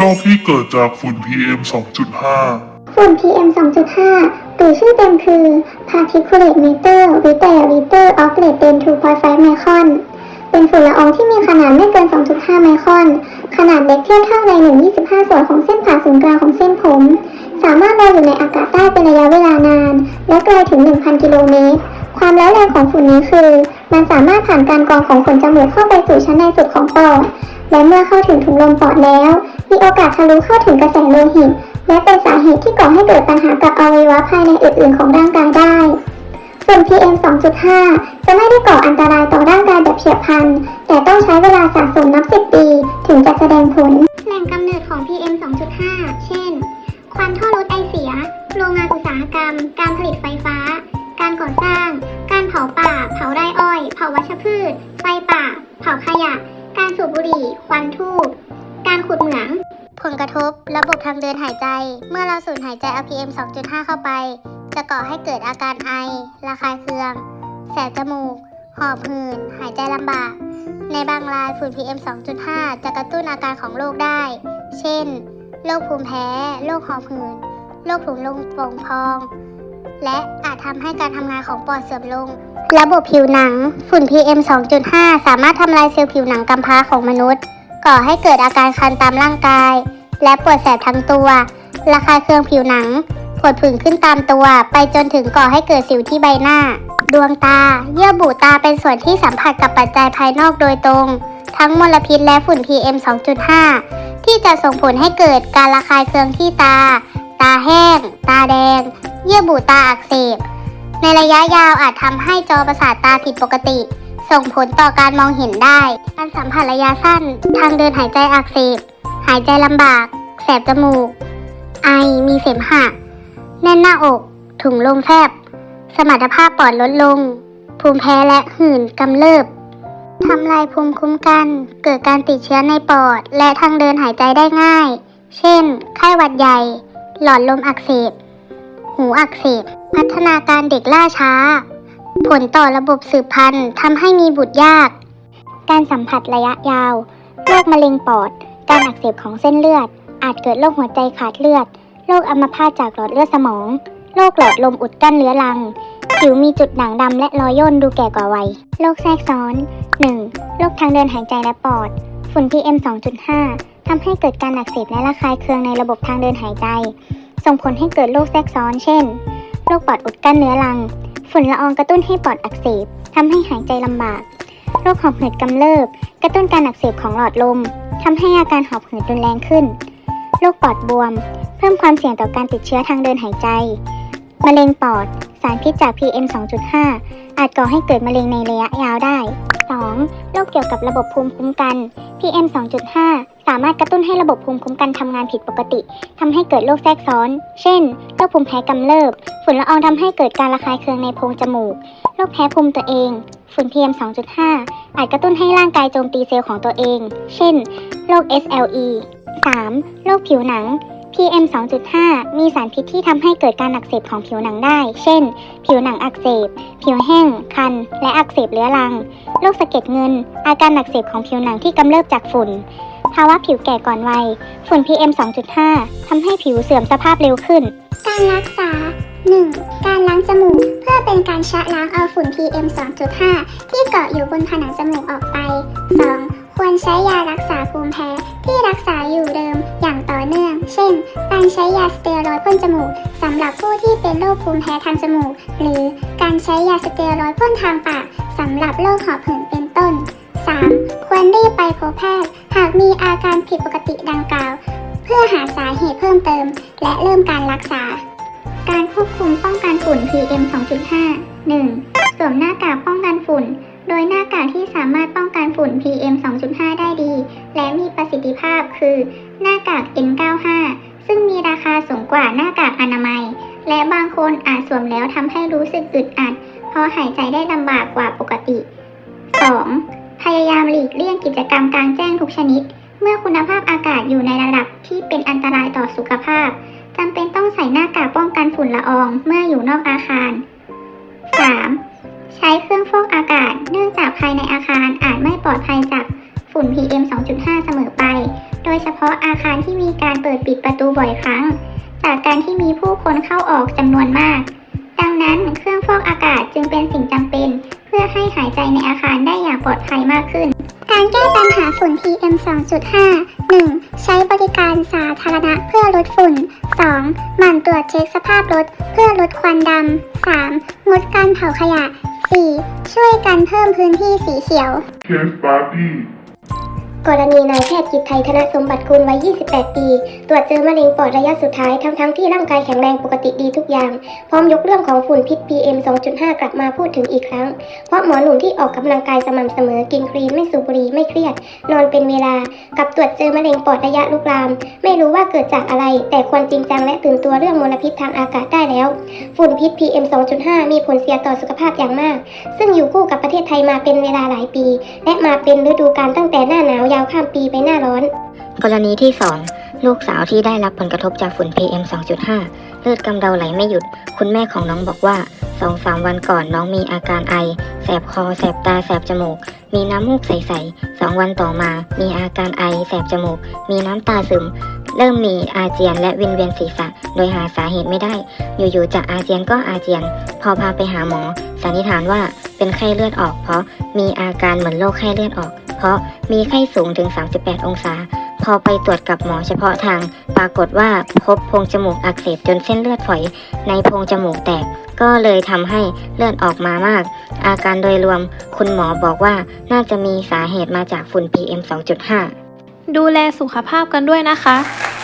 โรคที่เกิดจากฝุ่น PM 2.5 ฝุ่น PM 2.5 หรือชื่อเต็มคือ Particulate Matter with diameter of less than 2.5 micron เป็นฝุ่นละอองที่มีขนาดไม่เกิน 2.5 ไมครอน ขนาดเล็กเทียบเท่าใน 1/25 ส่วนของเส้นผ่าศูนย์กลางของเส้นผม สามารถลอยอยู่ในอากาศได้เป็นระยะเวลานาน และไกลถึง 1,000 กิโลเมตร ความร้ายแรงของฝุ่นนี้คือ มันสามารถผ่านการกรองของขนจมูกเข้าไปสู่ชั้นในสุดของปอด และเมื่อเข้าถึงถุงลมปอดแล้ว มีโอกาสทะลุเข้าถึงกระแสโลหิต และเป็นสาเหตุที่ก่อให้เกิดปัญหากับอวัยวะภายในอื่น ๆ ของร่างกายได้ฝุ่น PM 2.5 จะไม่ได้ก่ออันตรายต่อร่างกายแบบเฉียบพลัน แต่ต้องใช้เวลาสะสมนับสิบปี ถึงจะแสดงผล แหล่งกำเนิดของ PM 2.5 เช่น ควันท่อรถไอเสีย โรงงานอุตสาหกรรม การผลิตไฟฟ้า การก่อสร้าง การเผาป่า เผาไร่อ้อย เผาวัชพืช ไฟป่า เผาขยะ การสูบบุหรี่ ควันทูบ การขุดเหมือง ผลกระทบ ระบบทางเดินหายใจ เมื่อเราสูดหายใจเอา PM 2.5 เข้าไป จะก่อให้เกิดอาการไอ ระคายเคือง แสบจมูก หอบหืดหายใจลำบาก ในบางรายฝุ่น PM 2.5 จะกระตุ้นอาการของโรคได้ เช่น โรคภูมิแพ้ โรคหอบหืด โรคถุงลมโป่งพอง และอาจทำให้การทำงานของปอดเสื่อมลงระบบผิวหนัง ฝุ่น PM 2.5 สามารถทำลายเซลล์ผิวหนังกำพร้าของมนุษย์ ก่อให้เกิดอาการคันตามร่างกาย และปวดแสบทั้งตัว ระคายเคืองผิวหนังผดผื่นขึ้นตามตัว ไปจนถึงก่อให้เกิดสิวที่ใบหน้า ดวงตา เยื่อบุตาเป็นส่วนที่สัมผัสกับปัจจัยภายนอกโดยตรง ทั้งมลพิษและฝุ่น PM 2.5 ที่จะส่งผลให้เกิดการระคายเคืองที่ตา ตาแห้ง ตาแดง เยื่อบุตาอักเสบ ในระยะยาวอาจทำให้จอประสาทตาผิดปกติ ส่งผลต่อการมองเห็นได้ การสัมผัสระยะสั้น ทางเดินหายใจอักเสบ หายใจลำบาก แสบจมูก ไอ มีเสมหะ แน่นหน้าอก ถุงลมแฟบ สมรรถภาพปอดลดลง ภูมิแพ้และหื่นกำเริบทำลายภูมิคุ้มกัน เกิดการติดเชื้อในปอด และทางเดินหายใจได้ง่าย เช่น ไข้หวัดใหญ่ หลอดลมอักเสบ หูอักเสบ พัฒนาการเด็กล่าช้า ผลต่อระบบสืบพันธุ์ทำให้มีบุตรยาก การสัมผัสระยะยาว โรคมะเร็งปอด การอักเสบของเส้นเลือด อาจเกิดโรคหัวใจขาดเลือด โรคอัมพาตจากหลอดเลือดสมอง โรคหลอดลมอุดกั้นเรื้อรัง ผิวมีจุดด่างดำและรอยย่นดูแก่กว่าวัย โรคแทรกซ้อน 1. โรคทางเดินหายใจและปอด ฝุ่น PM 2.5 ทำให้เกิดการอักเสบและระคายเคืองในระบบทางเดินหายใจ ส่งผลให้เกิดโรคแทรกซ้อน เช่น โรคปอดอุดกั้นเนื้อรัง ฝุ่นละอองกระตุ้นให้ปอดอักเสบทำให้หายใจลำบาก โรคหอบหืดกำเริบ กระตุ้นการอักเสบของหลอดลมทำให้อาการหอบหืดรุนแรงขึ้น โรคปอดบวม เพิ่มความเสี่ยงต่อการติดเชื้อทางเดินหายใจ มะเร็งปอด สารพิษจาก PM 2.5 อาจก่อให้เกิดมะเร็งในระยะยาวได้ 2. โรคเกี่ยวกับระบบภูมิคุ้มกัน PM 2.5สามารถกระตุ้นให้ระบบภูมิคุ้มกันทำงานผิดปกติทำให้เกิดโรคแทรกซ้อน เช่นโรคภูมิแพ้กำเริบ ฝุ่นละอองทำให้เกิดการระคายเคืองในโพรงจมูก โรคแพ้ภูมิตัวเอง ฝุ่น PM 2.5 อาจกระตุ้นให้ร่างกายโจมตีเซลล์ของตัวเอง เช่นโรค SLE 3. โรคผิวหนัง PM 2.5 มีสารพิษที่ทำให้เกิดการอักเสบของผิวหนังได้ เช่น ผิวหนังอักเสบ ผิวแห้ง คัน และอักเสบเรื้อรัง โรคสะเก็ดเงิน อาการอักเสบของผิวหนังที่กำเริบจากฝุ่น ภาวะผิวแก่ก่อนวัย ฝุ่น PM 2.5 ทำให้ผิวเสื่อมสภาพเร็วขึ้น การรักษา 1. การล้างจมูก เพื่อเป็นการชะล้างเอาฝุ่น PM 2.5 ที่เกาะอยู่บนผนังจมูกออกไป 2. ควรใช้ยารักษาภูมิแพ้ที่รักษาอยู่เดิมอย่างต่อเนื่อง เช่น การใช้ยาสเตียรอยพ่นจมูกสำหรับผู้ที่เป็นโรคภูมิแพ้ทางจมูก หรือการใช้ยาสเตียรอยพ่นทางปากสำหรับโรคหอบหืดเป็นต้น 3. ควรรีบไปพบแพทย์ากมีอาการผิดปกติดังกล่าว เพื่อหาสาเหตุเพิ่มเติม และเริ่มการรักษา การควบคุมป้องกันฝุ่น PM 2.5 1. สวมหน้ากากป้องกันฝุ่น โดยหน้ากากที่สามารถป้องกันฝุ่น PM 2.5 ได้ดี และมีประสิทธิภาพคือ หน้ากาก N95 ซึ่งมีราคาสูงกว่าหน้ากากอนามัย และบางคนอาจสวมแล้วทำให้รู้สึกอึดอัด เพราะหายใจได้ลำบากกว่าปกติ 2. พยายามหลีกเลี่ยงกิจกรรมกลางแจ้งทุกชนิด เมื่อคุณภาพอากาศอยู่ในระดับที่เป็นอันตรายต่อสุขภาพจำเป็นต้องใส่หน้ากากป้องกันฝุ่นละอองเมื่ออยู่นอกอาคาร 3. ใช้เครื่องฟอกอากาศ เนื่องจากภายในอาคารอาจไม่ปลอดภัยจากฝุ่น PM 2.5 เสมอไป โดโดยเฉพาะอาคารที่มีการเปิดปิดประตูบ่อยครั้ง จากการที่มีผู้คนเข้าออกจำนวนมาก ดังนั้นเครื่องฟอกอากาศจึงเป็นสิ่งจำเป็น เพื่อให้หายใจในอาคารได้อย่างปลอดภัยมากขึ้น การแก้ปัญหาฝุ่น PM 2.5 1. ใช้บริการสาธารณะเพื่อลดฝุ่น 2. หมั่นตรวจเช็คสภาพรถเพื่อลดควันดำ 3. งดการเผาขยะ 4. ช่วยกันเพิ่มพื้นที่สีเขียวเคสบาร์ดี้ กรณีนายแพทย์กิจไทยธนสมบัติกุลวัย 28 ปี ตรวจเจอมะเร็งปอดระยะสุดท้าย ทั้งๆทที่ร่างกายแข็งแรงปกติดีทุกอย่าง พร้อมยกเรื่องของฝุ่นพิษ PM 2.5 กลับมาพูดถึงอีกครั้ง เพราะหมอหนุ่มที่ออกกำลังกายสม่ำเสมอ กินครีมไม่สูบบุหรี่ไม่เครียด นอนเป็นเวลา กับตรวจเจอมะเร็งปอดระยะลุกลาม ไม่รู้ว่าเกิดจากอะไร แต่ควรจริงจังและตื่นตัวเรื่องมลพิษทางอากาศได้แล้ว ฝุ่นพิษ PM 2.5 มีผลเสียต่อสุขภาพอย่างมาก ซึ่งอยู่คู่กับประเทศไทยมาเป็นเวลาหลายปี และมาเป็นฤดูกาลตั้งแต่หน้าหนาวยาวข้ามปีไปหน้าร้อน กรณีที่ 2 ลูกสาวที่ได้รับผลกระทบจากฝุ่น PM 2.5 เลือดกำเดาไหลไม่หยุด คุณแม่ของน้องบอกว่า 2-3 วันก่อนน้องมีอาการไอ แสบคอ แสบตา แสบจมูก มีน้ำมูกใสๆ2วันต่อมา มีอาการไอ แสบจมูก มีน้ำตาซึมเริ่มมีอาเจียนและวินเวียนศีรษะ โดยหาสาเหตุไม่ได้ อยู่ๆจะอาเจียนก็อาเจียน พอพาไปหาหมอสันนิษฐานว่าเป็นไข้เลือดออกเพราะมีอาการเหมือนโรคไข้เลือดออก เพราะมีไข้สูงถึง 38 องศา พอไปตรวจกับหมอเฉพาะทาง ปรากฏว่าพบโพรงจมูกอักเสบจนเส้นเลือดฝอย ในโพรงจมูกแตก ก็เลยทำให้เลือดออกมามาก อาการโดยรวม คุณหมอบอกว่าน่าจะมีสาเหตุมาจากฝุ่น PM 2.5 ดูแลสุขภาพกันด้วยนะคะ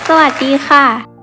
สวัสดีค่ะ